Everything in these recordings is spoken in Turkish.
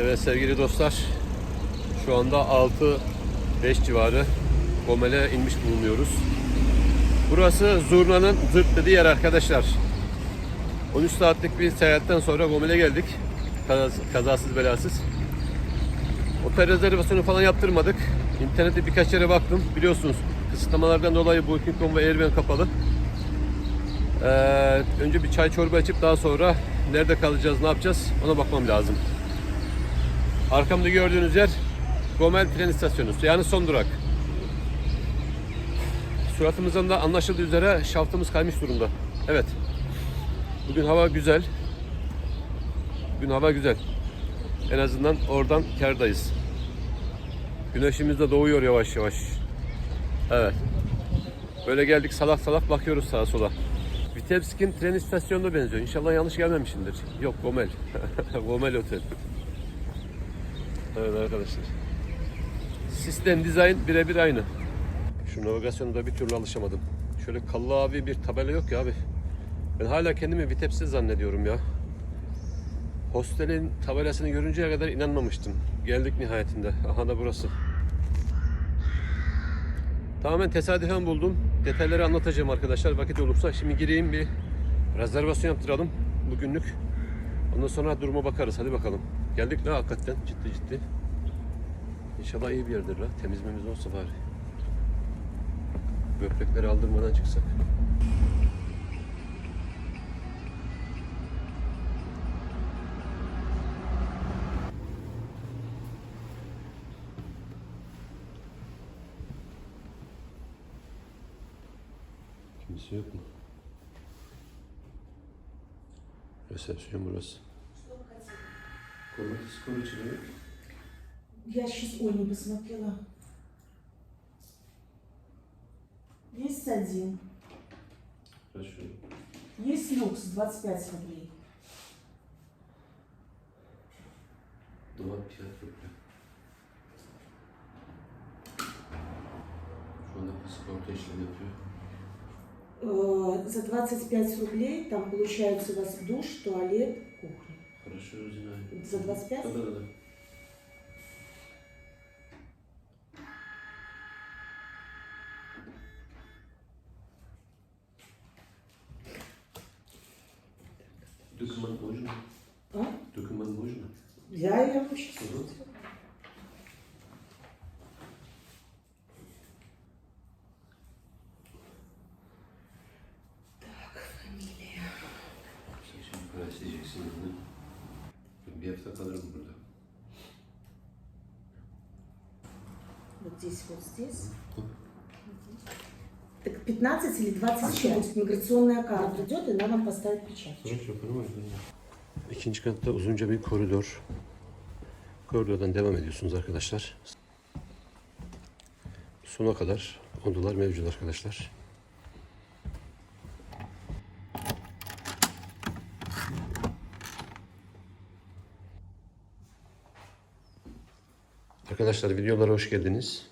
Evet sevgili dostlar. Şu anda 6-5 civarı Gomel'e inmiş bulunuyoruz. Burası Zurna'nın zırt dediği yer arkadaşlar. 13 saatlik bir seyahatten sonra Gomel'e geldik. Kazasız, kazasız belasız. Otel rezervasyonu falan yaptırmadık. İnternette birkaç yere baktım. Biliyorsunuz kısıtlamalardan dolayı Booking.com ve Airbnb kapalı. Ee, önce bir çay çorba içip daha sonra nerede kalacağız, ne yapacağız ona bakmam lazım. Arkamda gördüğünüz yer Gomel tren istasyonu. Yani son durak. Suratımızdan da anlaşıldığı üzere şaftımız kaymış durumda. Evet. Bugün hava güzel. Bugün hava güzel. En azından oradan kardayız. Güneşimiz de doğuyor yavaş yavaş. Evet. Böyle geldik salak salak bakıyoruz sağa sola. Vitebsk'in tren istasyonuna benziyor. İnşallah yanlış gelmemişimdir. Yok Gomel. Gomel Otel. Evet arkadaşlar. Sistem, dizayn birebir aynı. Şu navigasyonda bir türlü alışamadım. Şöyle kallı abi bir tabela yok ya abi. Ben hala kendimi Vitebs'te zannediyorum ya. Hostelin tabelasını görünceye kadar inanmamıştım. Geldik nihayetinde. Aha da burası. Tamamen tesadüfen buldum. Detayları anlatacağım arkadaşlar vakit olursa. Şimdi gireyim bir rezervasyon yaptıralım bugünlük. Ondan sonra duruma bakarız. Hadi bakalım. Geldik la hakikaten ciddi ciddi. İnşallah iyi bir yerdir la. Temizmemiz olsa bari. Böbrekleri aldırmadan çıksak. Kimse yok mu? Resepsiyon burası. Комната скоро человек. Я сейчас Ой не посмотрела. Есть один. Хорошо. Есть люкс 25 рублей. Dolap fiyat rubля. Şu anda pasaporta işlem yapıyor. Э, За 25 рублей там получается у вас душ, туалет, кухня. Хорошо, знаю. За 25? Да, да, да. Документ можно? А? Документ можно? Я я вам сейчас. bir hafta kalırım burada. Вот здесь, вот здесь. Так 15 или 20 человек. Миграционная карта придет, и она вам поставит печать. İkinci katta uzunca bir koridor. Koridordan devam ediyorsunuz arkadaşlar. Sona kadar odalar mevcut arkadaşlar. Arkadaşlar videolara hoş geldiniz.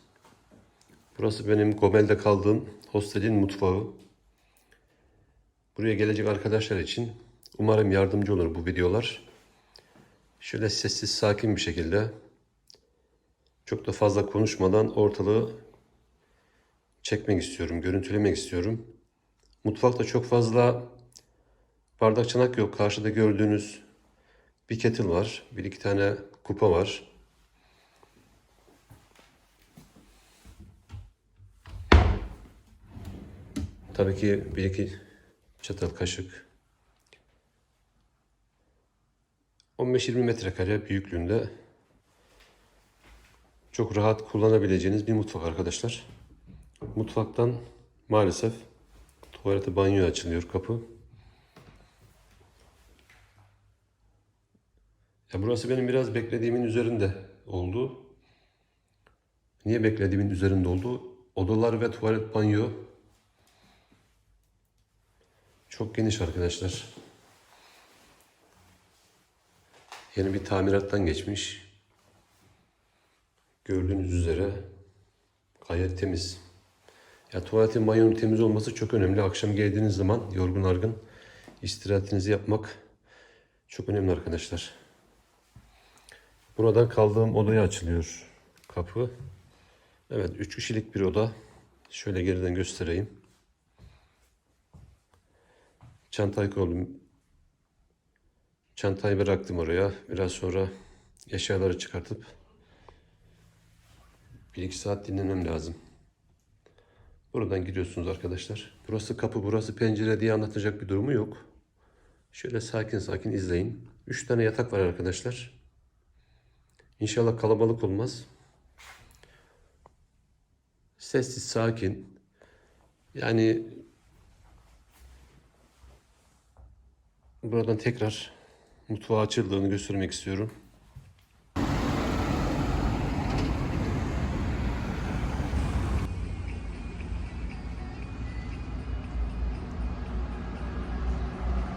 Burası benim Gomel'de kaldığım hostelin mutfağı. Buraya gelecek arkadaşlar için umarım yardımcı olur bu videolar. Şöyle sessiz sakin bir şekilde çok da fazla konuşmadan ortalığı çekmek istiyorum, görüntülemek istiyorum. Mutfakta çok fazla bardak çanak yok. Karşıda gördüğünüz bir kettle var. Bir iki tane kupa var. Tabii ki bir iki çatal kaşık 15-20 metrekare büyüklüğünde çok rahat kullanabileceğiniz bir mutfak arkadaşlar. Mutfaktan maalesef tuvalete banyo açılıyor kapı. Ya burası benim biraz beklediğimin üzerinde oldu. Niye beklediğimin üzerinde oldu? Odalar ve tuvalet banyo çok geniş arkadaşlar. Yeni bir tamirattan geçmiş. Gördüğünüz üzere gayet temiz. Ya tuvaletin banyonun temiz olması çok önemli. Akşam geldiğiniz zaman yorgun argın istirahatinizi yapmak çok önemli arkadaşlar. Buradan kaldığım odaya açılıyor kapı. Evet, üç kişilik bir oda. Şöyle geriden göstereyim. Çantayı koydum. Çantayı bıraktım oraya. Biraz sonra eşyaları çıkartıp bir iki saat dinlemem lazım. Buradan giriyorsunuz arkadaşlar. Burası kapı, burası pencere diye anlatacak bir durumu yok. Şöyle sakin sakin izleyin. Üç tane yatak var arkadaşlar. İnşallah kalabalık olmaz. Sessiz, sakin. Yani buradan tekrar mutfağa açıldığını göstermek istiyorum.